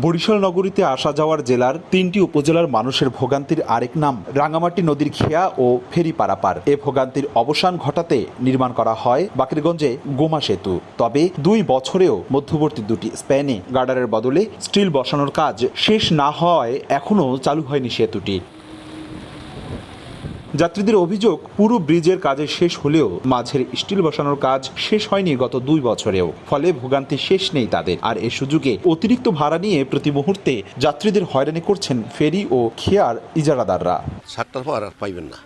বরিশাল নগরীতে আসা যাওয়ার জেলার তিনটি উপজেলার মানুষের ভোগান্তির আরেক নাম, রাঙামাটি নদীর খেয়া ও ফেরি পারাপার এ ভোগান্তির অবসান ঘটাতে নির্মাণ করা হয় বাকেরগঞ্জে গোমা সেতু। তবে দুই বছরেও মধ্যবর্তী দুটি স্প্যানে গার্ডারের বদলে স্টিল বসানোর কাজ শেষ না হওয়ায় এখনও চালু হয়নি সেতুটি। যাত্রীদের অভিযোগ পুরো ব্রিজের কাজে শেষ হলেও মাঝের স্টিল বসানোর কাজ শেষ হয়নি গত দুই বছরেও। ফলে ভোগান্তি শেষ নেই তাদের। আর এ সুযোগে অতিরিক্ত ভাড়া নিয়ে প্রতি মুহূর্তে যাত্রীদের হয়রানি করছেন ফেরি ও খেয়ার ইজারাদাররা। সাতটার পর আর পাইবেন না।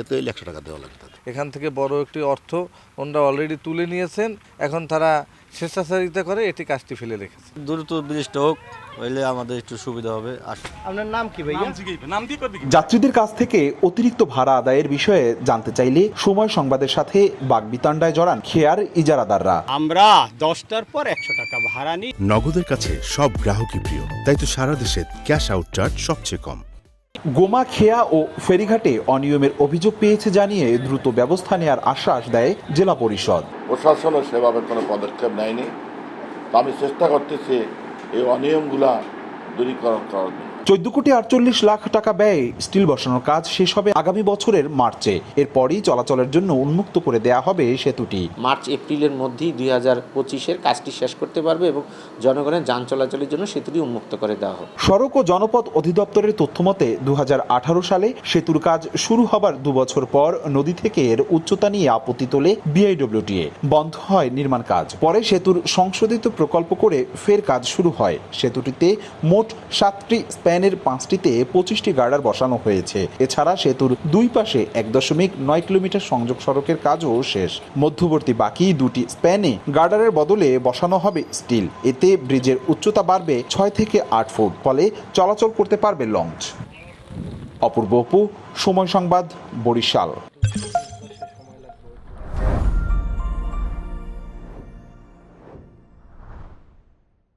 এতে একশো টাকা দেওয়া লাগে তাদের। এখান থেকে বড় একটি অর্থ ওনারা অলরেডি তুলে নিয়েছেন। এখন তারা স্বেচ্ছাচারিতা করে এটি কাজটি ফেলে রেখেছে। দ্রুত ব্রিজটা হোক হইলে আমাদের একটু সুবিধা হবে। আর আপনার নাম কি ভাইয়া? যাত্রীদের কাছ থেকে অতিরিক্ত ভাড়া আদায়ের বিষয়ে জানতে চাইলে সময় সংবাদের সাথে বাগবিতান্ডায় জড়ান খেয়ার ইজারাদাররা। আমরা দশটার পর একশো টাকা ভাড়া নিই। নগদের কাছে সব গ্রাহকই প্রিয় তাই তো সারা দেশে ক্যাশ আউট চার্জ সবচেয়ে কম। গোমা খেয়া ও ফেরিঘাটে অনিয়মের অভিযোগ পেয়েছে জানিয়ে দ্রুত ব্যবস্থা নেওয়ার আশ্বাস দেয় জেলা পরিষদ। প্রশাসনও সেভাবে কোনো পদক্ষেপ নেয়নি। আমি চেষ্টা করতেছি এই অনিয়মগুলা দূরীকরণ করার জন্য। চোদ্দ কোটি আটচল্লিশ লাখ টাকা ব্যয়ে স্টিল বসানোর কাজ শেষ হবে আগামী বছরের মার্চে। এরপরই চলাচলের জন্য উন্মুক্ত করে দেয়া হবে সেতুটি। মার্চ এপ্রিলের মধ্যেই দুই হাজার পঁচিশের কাজটি শেষ করতে পারবে এবং জনগণের যান চলাচলের জন্য সেতুটি উন্মুক্ত করে দেওয়া হবে সড়ক ও জনপথ অধিদপ্তরের তথ্যমতে দু হাজার আঠারো সালে সেতুর কাজ শুরু হবার দু বছর পর নদী থেকে এর উচ্চতা নিয়ে আপত্তি তোলে বিআইডব্লিউটিএ বন্ধ হয় নির্মাণ কাজ। পরে সেতুর সংশোধিত প্রকল্প করে ফের কাজ শুরু হয়। সেতুটিতে মোট সাতটি স্প্যানের পাঁচটিতে পঁচিশটি গার্ডার বসানো হয়েছে। এছাড়া সেতুর দুই পাশে এক দশমিক নয় কিলোমিটার সংযোগ সড়কের কাজও শেষ। মধ্যবর্তী বাকি দুটি স্প্যানে গার্ডারের বদলে বসানো হবে স্টিল। এতে ব্রিজের উচ্চতা বাড়বে ছয় থেকে আট ফুট, ফলে চলাচল করতে পারবে লঞ্চ। অপূর্ব অপু, সময় সংবাদ, বরিশাল।